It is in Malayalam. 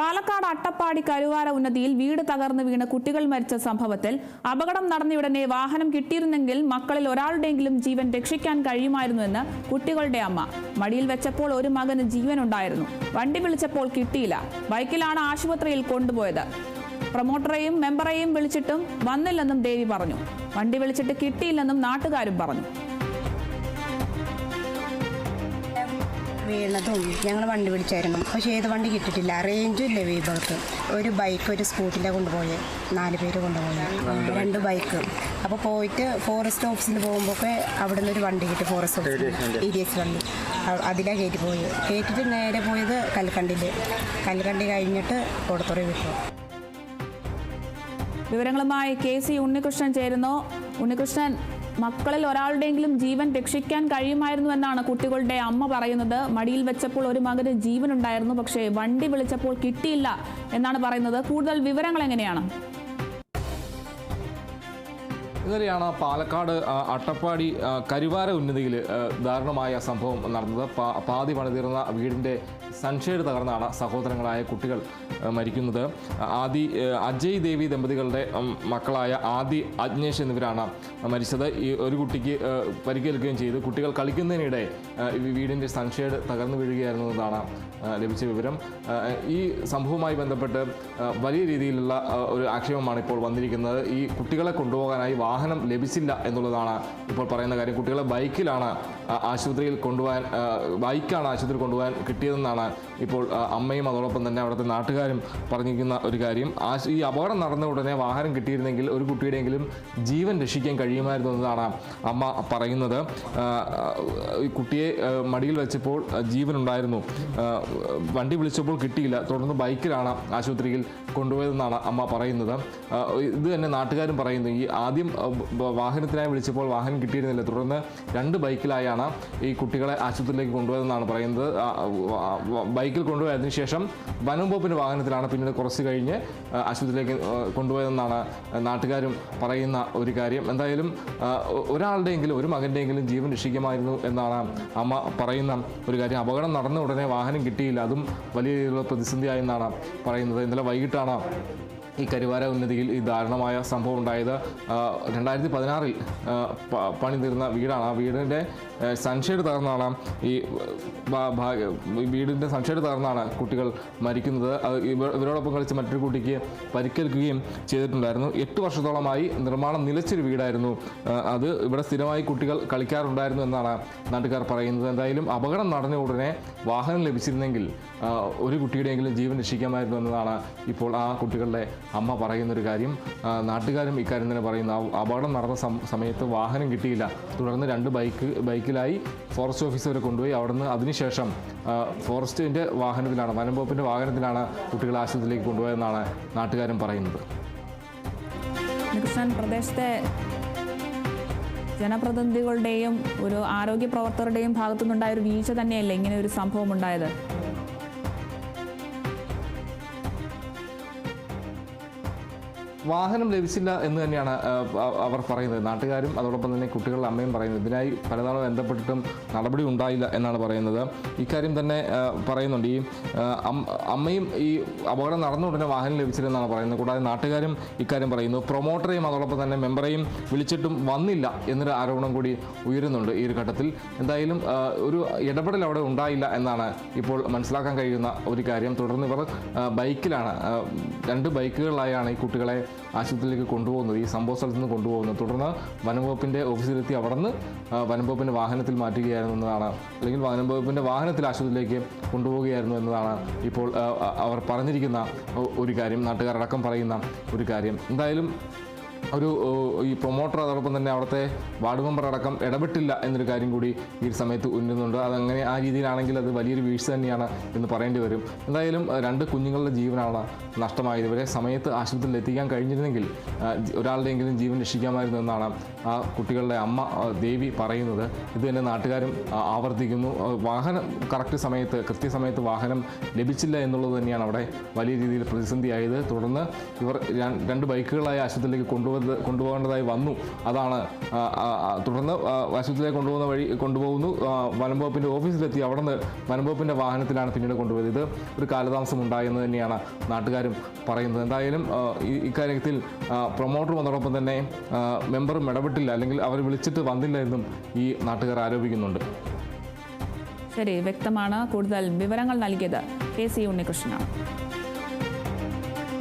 പാലക്കാട് അട്ടപ്പാടി കരുവാര ഉന്നതിയിൽ വീട് തകർന്നു വീണ് കുട്ടികൾ മരിച്ച സംഭവത്തിൽ അപകടം നടന്നയുടനെ വാഹനം കിട്ടിയിരുന്നെങ്കിൽ മക്കളിൽ ഒരാളുടെയെങ്കിലും ജീവൻ രക്ഷിക്കാൻ കഴിയുമായിരുന്നുവെന്ന് കുട്ടികളുടെ അമ്മ. മടിയിൽ വെച്ചപ്പോൾ ഒരു മകന് ജീവനുണ്ടായിരുന്നു. വണ്ടി വിളിച്ചപ്പോൾ കിട്ടിയില്ല. ബൈക്കിലാണ് ആശുപത്രിയിൽ കൊണ്ടുപോയത്. പ്രൊമോട്ടറെയും മെമ്പറെയും വിളിച്ചിട്ടും വന്നില്ലെന്നും ദേവി പറഞ്ഞു. വണ്ടി വിളിച്ചിട്ട് കിട്ടിയില്ലെന്നും നാട്ടുകാരും പറഞ്ഞു. വീണതും ഞങ്ങൾ വണ്ടി പിടിച്ചായിരുന്നു. പക്ഷേ ഏത് വണ്ടി കിട്ടിയിട്ടില്ല. റേഞ്ചും ഇല്ല വീബർക്ക് ഒരു ബൈക്ക് ഒരു സ്കൂട്ടിയിലാണ് കൊണ്ടുപോയി. നാല് പേര് കൊണ്ടുപോയി. രണ്ട് ബൈക്ക് അപ്പോൾ പോയിട്ട് ഫോറസ്റ്റ് ഓഫീസിൽ പോകുമ്പോഴൊക്കെ അവിടെ നിന്ന് ഒരു വണ്ടി കിട്ടി ഫോറസ്റ്റ് ഓഫീസിൽ ഇ ഡി എസ് വണ്ടി. അതിലാണ് കയറ്റി പോയി. കയറ്റിട്ട് നേരെ പോയത് കൽക്കണ്ടിൽ കൽക്കണ്ടി കഴിഞ്ഞിട്ട് കൊടുത്തുറ വിട്ടു. വിവരങ്ങളുമായി കെ സി ഉണ്ണികൃഷ്ണൻ ചേരുന്നു. ഉണ്ണികൃഷ്ണൻ മക്കളിൽ ഒരാളുടെയെങ്കിലും ജീവൻ രക്ഷിക്കാൻ കഴിയുമായിരുന്നു എന്നാണ് കുട്ടികളുടെ അമ്മ പറയുന്നത്. മടിയിൽ വെച്ചപ്പോൾ ഒരു മകന് ജീവനുണ്ടായിരുന്നു. പക്ഷേ വണ്ടി വിളിച്ചപ്പോൾ കിട്ടിയില്ല എന്നാണ് പറയുന്നത്. കൂടുതൽ വിവരങ്ങൾ എങ്ങനെയാണ്? ഇന്നലെയാണ് പാലക്കാട് അട്ടപ്പാടി കരുവാര ഉന്നതിയിൽ ദാരുണമായ സംഭവം നടന്നത്? പാതി പണിതീർന്ന വീടിന്റെ സൺഷെയ്ഡ് തകർന്നാണ് സഹോദരങ്ങളായ കുട്ടികൾ മരിക്കുന്നത്. ആദി അജയ് ദേവി ദമ്പതികളുടെ മക്കളായ ആദി അജ്ഞേഷ് എന്നിവരാണ് മരിച്ചത്. ഈ ഒരു കുട്ടിക്ക് പരിക്കേൽക്കുകയും ചെയ്തു. കുട്ടികൾ കളിക്കുന്നതിനിടെ വീടിന്റെ സൺഷെയ്ഡ് തകർന്നു വീഴുകയായിരുന്നു എന്നതാണ് ലഭിച്ച വിവരം. ഈ സംഭവവുമായി ബന്ധപ്പെട്ട് വലിയ രീതിയിലുള്ള ഒരു ആക്ഷേപമാണ് ഇപ്പോൾ വന്നിരിക്കുന്നത്. ഈ കുട്ടികളെ കൊണ്ടുപോകാനായി വാഹനം ലഭിച്ചില്ല എന്നുള്ളതാണ് ഇപ്പോൾ പറയുന്ന കാര്യം. കുട്ടികളെ ബൈക്കിലാണ് ആശുപത്രിയിൽ കൊണ്ടുപോകാൻ ബൈക്കാണ് ആശുപത്രിയിൽ കൊണ്ടുപോകാൻ കിട്ടിയതെന്നാണ് ഇപ്പോൾ അമ്മയും അതോടൊപ്പം തന്നെ അവിടുത്തെ നാട്ടുകാരും പറഞ്ഞിരിക്കുന്ന ഒരു കാര്യം. ഈ അപകടം നടന്ന ഉടനെ വാഹനം കിട്ടിയിരുന്നെങ്കിൽ ഒരു കുട്ടിയുടെയെങ്കിലും ജീവൻ രക്ഷിക്കാൻ കഴിയുമായിരുന്നു എന്നതാണ് അമ്മ പറയുന്നത്. ഈ കുട്ടിയെ മടിയിൽ വെച്ചപ്പോൾ ജീവനുണ്ടായിരുന്നു. വണ്ടി വിളിച്ചപ്പോൾ കിട്ടിയില്ല. തുടർന്ന് ബൈക്കിലാണ് ആശുപത്രിയിൽ കൊണ്ടുപോയതെന്നാണ് അമ്മ പറയുന്നത്. ഇത് തന്നെ നാട്ടുകാരും പറയുന്നു. ഈ ആദ്യം വാഹനത്തിനായി വിളിച്ചപ്പോൾ വാഹനം കിട്ടിയിരുന്നില്ല. തുടർന്ന് രണ്ട് ബൈക്കിലായാണ് ഈ കുട്ടികളെ ആശുപത്രിയിലേക്ക് കൊണ്ടുപോയതെന്നാണ് പറയുന്നത്. ബൈക്കിൽ കൊണ്ടുപോയതിനു ശേഷം വനം വകുപ്പിന്റെ വാഹനത്തിലാണ് പിന്നീട് കുറച്ച് കഴിഞ്ഞ് ആശുപത്രിയിലേക്ക് കൊണ്ടുപോയതെന്നാണ് നാട്ടുകാരും പറയുന്ന ഒരു കാര്യം. എന്തായാലും ഒരാളുടെയെങ്കിലും ഒരു മകന്റെയെങ്കിലും ജീവൻ രക്ഷിക്കുമായിരുന്നു എന്നാണ് അമ്മ പറയുന്ന ഒരു കാര്യം. അപകടം നടന്ന ഉടനെ വാഹനം കിട്ടിയില്ല. അതും വലിയ രീതിയിലുള്ള പ്രതിസന്ധിയായെന്നാണ് പറയുന്നത്. ഇന്നലെ വൈകിട്ടാണ് ഈ കരുവാര ഉന്നതിയിൽ ഈ ദാരുണമായ സംഭവം ഉണ്ടായത് രണ്ടായിരത്തി പതിനാറിൽ പണി തീർന്ന വീടാണ്. ആ വീടിന്റെ സൺഷെയ്ഡ് തകർന്നാണ് ഈ വീടിന്റെ സൺഷെയ്ഡ് തകർന്നാണ് കുട്ടികൾ മരിക്കുന്നത്. ഇവരോടൊപ്പം കളിച്ച മറ്റൊരു കുട്ടിക്ക് പരിക്കേൽക്കുകയും ചെയ്തിട്ടുണ്ടായിരുന്നു. എട്ട് വർഷത്തോളമായി നിർമ്മാണം നിലച്ചൊരു വീടായിരുന്നു. അത് ഇവിടെ സ്ഥിരമായി കുട്ടികൾ കളിക്കാറുണ്ടായിരുന്നു എന്നാണ് നാട്ടുകാർ പറയുന്നത്. എന്തായാലും അപകടം നടന്ന ഉടനെ വാഹനം ലഭിച്ചിരുന്നെങ്കിൽ ഒരു കുട്ടിയുടെയെങ്കിലും ജീവൻ രക്ഷിക്കാമായിരുന്നു എന്നതാണ് ഇപ്പോൾ ആ കുട്ടികളുടെ അമ്മ പറയുന്നൊരു കാര്യം നാട്ടുകാരും ഇക്കാര്യം തന്നെ പറയുന്നു. അപകടം നടന്ന സമയത്ത് വാഹനം കിട്ടിയില്ല. തുടർന്ന് രണ്ട് ബൈക്ക് ബൈക്കിലായി ഫോറസ്റ്റ് ഓഫീസറെ കൊണ്ടുപോയി. അവിടുന്ന് അതിനുശേഷം ഫോറസ്റ്റിന്റെ വാഹനത്തിലാണ് വനംവകുപ്പിന്റെ വാഹനത്തിലാണ് കുട്ടികളെ ആശുപത്രിയിലേക്ക് കൊണ്ടുപോയതെന്നാണ് നാട്ടുകാരും പറയുന്നത്. പ്രദേശത്തെ ജനപ്രതിനിധികളുടെയും ഒരു ആരോഗ്യ പ്രവർത്തകരുടെയും ഭാഗത്തുനിന്നുണ്ടായ ഒരു വീഴ്ച തന്നെയല്ലേ ഇങ്ങനെ ഒരു സംഭവം ഉണ്ടായത്? വാഹനം ലഭിച്ചില്ല എന്ന് തന്നെയാണ് അവർ പറയുന്നത്. നാട്ടുകാരും അതോടൊപ്പം തന്നെ കുട്ടികളുടെ അമ്മയും പറയുന്നത്. ഇതിനായി പലതവണ ബന്ധപ്പെട്ടിട്ടും നടപടി ഉണ്ടായില്ല എന്നാണ് പറയുന്നത്. ഇക്കാര്യം തന്നെ പറയുന്നുണ്ട്. ഈ അമ്മയും ഈ അപകടം നടന്ന ഉടനെ വാഹനം ലഭിച്ചില്ലെന്നാണ് പറയുന്നത്. കൂടാതെ നാട്ടുകാരും ഇക്കാര്യം പറയുന്നു. പ്രൊമോട്ടറെയും അതോടൊപ്പം തന്നെ മെമ്പറേയും വിളിച്ചിട്ടും വന്നില്ല എന്നൊരു ആരോപണം കൂടി ഉയരുന്നുണ്ട് ഈ ഒരു ഘട്ടത്തിൽ. എന്തായാലും ഒരു ഇടപെടൽ അവിടെ ഉണ്ടായില്ല എന്നാണ് ഇപ്പോൾ മനസ്സിലാക്കാൻ കഴിയുന്ന ഒരു കാര്യം. തുടർന്ന് ഇവർ ബൈക്കിലാണ് രണ്ട് ബൈക്കുകളിലായാണ് ഈ കുട്ടികളെ ആശുപത്രിയിലേക്ക് കൊണ്ടുപോകുന്നു ഈ സംഭവ സ്ഥലത്ത് നിന്ന് കൊണ്ടുപോകുന്നത്. തുടർന്ന് വനംവകുപ്പിന്റെ ഓഫീസിലെത്തി അവിടെ നിന്ന് വനംവകുപ്പിന്റെ വാഹനത്തിൽ മാറ്റുകയായിരുന്നു എന്നതാണ്. അല്ലെങ്കിൽ വനംവകുപ്പിന്റെ വാഹനത്തിൽ ആശുപത്രിയിലേക്ക് കൊണ്ടുപോവുകയായിരുന്നു എന്നതാണ് ഇപ്പോൾ അവർ പറഞ്ഞിരിക്കുന്ന ഒരു കാര്യം നാട്ടുകാരടക്കം പറയുന്ന ഒരു കാര്യം. എന്തായാലും ഒരു ഈ പ്രൊമോട്ടർ അതോടൊപ്പം തന്നെ അവിടുത്തെ വാർഡ് മെമ്പർ അടക്കം ഇടപെട്ടില്ല എന്നൊരു കാര്യം കൂടി ഈ സമയത്ത് ഉന്നതുണ്ട് അതങ്ങനെ ആ രീതിയിലാണെങ്കിൽ അത് വലിയൊരു വീഴ്ച തന്നെയാണ് എന്ന് പറയേണ്ടി വരും. എന്തായാലും രണ്ട് കുഞ്ഞുങ്ങളുടെ ജീവനാണ് നഷ്ടമായത്. ഇവരെ സമയത്ത് ആശുപത്രിയിൽ എത്തിക്കാൻ കഴിഞ്ഞിരുന്നെങ്കിൽ ഒരാളുടെയെങ്കിലും ജീവൻ രക്ഷിക്കാമായിരുന്നു എന്നാണ് ആ കുട്ടികളുടെ അമ്മ ദേവി പറയുന്നത്. ഇത് തന്നെ നാട്ടുകാരും ആവർത്തിക്കുന്നു. വാഹനം കറക്റ്റ് സമയത്ത് കൃത്യസമയത്ത് വാഹനം ലഭിച്ചില്ല എന്നുള്ളത് തന്നെയാണ് അവിടെ വലിയ രീതിയിൽ പ്രതിസന്ധിയായത്. തുടർന്ന് ഇവർ രണ്ട് ബൈക്കുകളായ ആശുപത്രിയിലേക്ക് കൊണ്ടുപോകുന്ന കൊണ്ടുപോകേണ്ടത് കൊണ്ടുപോകേണ്ടതായി വന്നു. അതാണ് തുടർന്ന് ആശുപത്രിയിലേക്ക് കൊണ്ടുപോകുന്ന വഴി കൊണ്ടുപോകുന്നു. വനംവകുപ്പിന്റെ ഓഫീസിലെത്തി. അവിടെ നിന്ന് വനംവകുപ്പിന്റെ വാഹനത്തിലാണ് പിന്നീട് കൊണ്ടുപോയത്. ഇത് ഒരു കാലതാമസം ഉണ്ടായെന്ന് തന്നെയാണ് നാട്ടുകാരും പറയുന്നത്. എന്തായാലും ഇക്കാര്യത്തിൽ പ്രൊമോട്ടർ വന്നതോടൊപ്പം തന്നെ മെമ്പറും ഇടപെട്ടില്ല. അല്ലെങ്കിൽ അവർ വിളിച്ചിട്ട് വന്നില്ല എന്നും ഈ നാട്ടുകാർ ആരോപിക്കുന്നുണ്ട്. ശരി വ്യക്തമാണ് കൂടുതൽ വിവരങ്ങൾ നൽകിയത്. K C ഉണ്ണികൃഷ്ണനാണ്